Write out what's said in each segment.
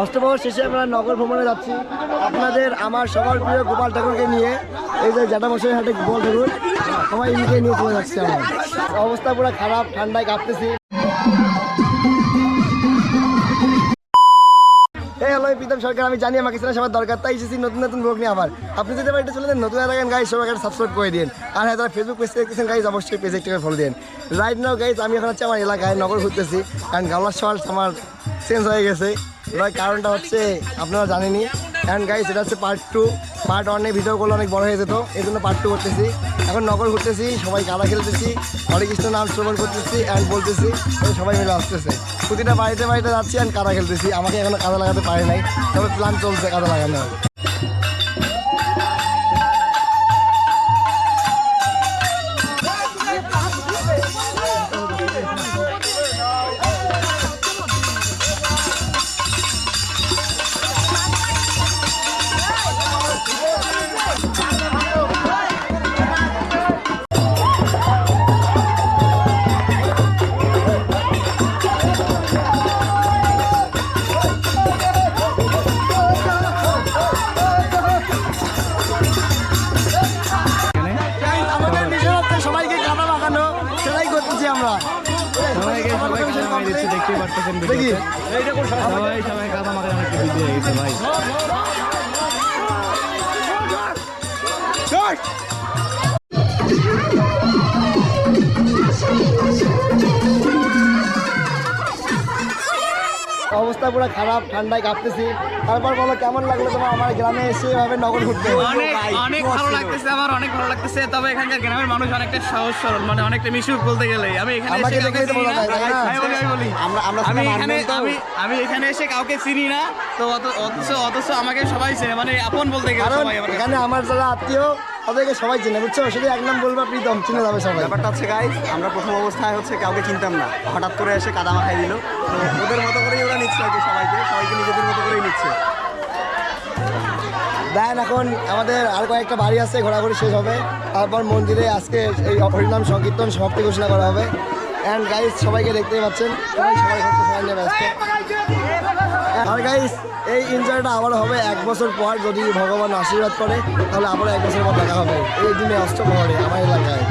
অষ্টমহর শেষে আমরা নগর ভ্রমণে যাচ্ছি। আপনাদের, আমার সবার প্রিয় গোপাল ঠাকুরকে নিয়ে, এই যে জ্যাঠামশাই, হাটে গোপাল ঠাকুর, সবাই ইনকে নিয়ে চলে যাচ্ছি আমার। অবস্থা পুরো খারাপ, ঠান্ডায় কাঁপতেছি। এই প্রীতম সরকার, আমি জানি আমাকে সেটা সবার দরকার, তাই এসেছি নতুন নতুন ব্লগ নিয়ে আবার। আপনি যদি বাড়িতে চলে যান, নতুন এলাকান গাইজ সবাই একটা সাবস্ক্রাইব করে দিন আর হ্যাঁ যারা ফেসবুক পেজ দেখতেছেন গাইজ অবশ্যই পেজ একটু ফলো দিন রাইট নাও গাইজ আমি এখন হচ্ছে আমার এলাকায় নগর ঘুরতেছি, কারণ গাওলার সওয়াল আমার চেঞ্জ হয়ে গেছে। এবার কারণটা হচ্ছে, আপনারা জানেনি অ্যান্ড গাইস এটা হচ্ছে পার্ট টু পার্ট অনেক ভিডিও করলে অনেক বড় হয়ে যেত এই জন্য পার্ট টু করতেছি। এখন নগর ঘুরতেছি সবাই কালা খেলতেছি হরে কৃষ্ণ নাম শ্রবণ করতেছি অ্যান্ড বলতেছি সবাই মিলে আসতেছে। প্রতিটা বাড়িতে বাড়িতে যাচ্ছি অ্যান্ড কাদা খেলতেছি, আমাকে এখনও কাদা লাগাতে পারে নাই, তবে প্ল্যান চলছে কাদা লাগানোর। সবাইকে সবাই কাদা মাখিয়ে দিচ্ছে দেখতেই পারতেছেন। সবাই সবাই কাদা মাখানো একটা ভিডিও হয়ে গেছে ভাই। অবস্থা পুরো খারাপ ঠান্ডায় কাঁপতেছি। তারপর বলো কেমন লাগল তোমার? আমার গ্রামে এসে এভাবে নগর ঘুরতে? অনেক অনেক ভালো লাগতেছে আমার অনেক ভালো লাগতেছে। তবে এখানকার গ্রামের মানুষ অনেকটা সহজ সরল মানে অনেকটা মিশুক বলতে গেলে। আমি এখানে না? আমি এখানে আমি আমি এখানে এসে কাউকে চিনি না। তো অত- অথচ অথচ আমাকে সবাই চেনে মানে আপন বলতে গেলে। এখানে আমার যারা আত্মীয় তাদেরকে সবাই চেনে বুঝছ? শুধু এক নাম বলবা প্রীতম চিনে যাবে সবাই। ব্যাপারটা হচ্ছে গাইজ আমরা প্রথম অবস্থায় হচ্ছে কাউকে চিনতাম না। হঠাৎ করে এসে কাদা মাখাই দিল। তো ওদের মতো করেই ওরা নিচ্ছে আর কি সবাইকে। সবাইকে নিজেদের মতো করেই নিচ্ছে। দেন এখন আমাদের আর কয়েকটা বাড়ি আছে ঘোরাঘুরি শেষ হবে। তারপর মন্দিরে আজকে এই হরিনাম সংকীর্তন সমাপ্তি ঘোষণা করা হবে। অ্যান্ড গাইস সবাইকে দেখতেই পাচ্ছেন। সবাই সবাই হচ্ছে সবাই নিয়ে ব্যস্ত। আর গাইস এই এনজয়টা আবার হবে এক বছর পর যদি ভগবান আশীর্বাদ করে, তাহলে আবার এক বছর পর দেখা হবে। এই দিনে অষ্টমহরে আমার এলাকায়।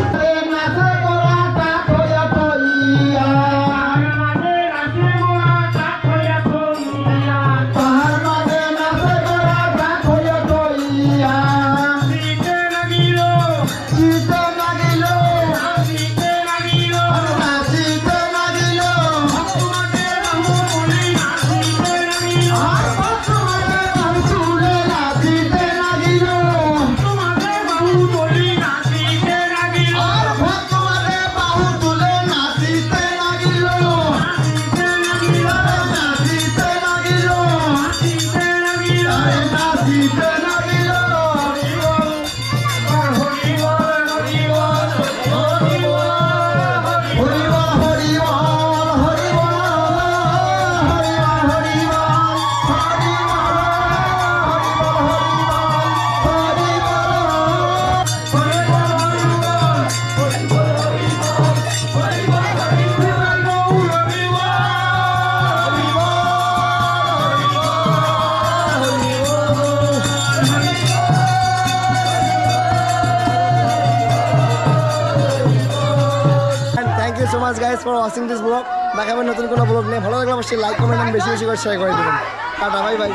Thank you so much guys for watching this blog দেখাবেন নতুন কোনো ব্লগ নিয়ে। ভালো লাগলে অবশ্যই লাইক কমেন্ট বেশি বেশি করে শেয়ার করে দেবেন। Tata bye bye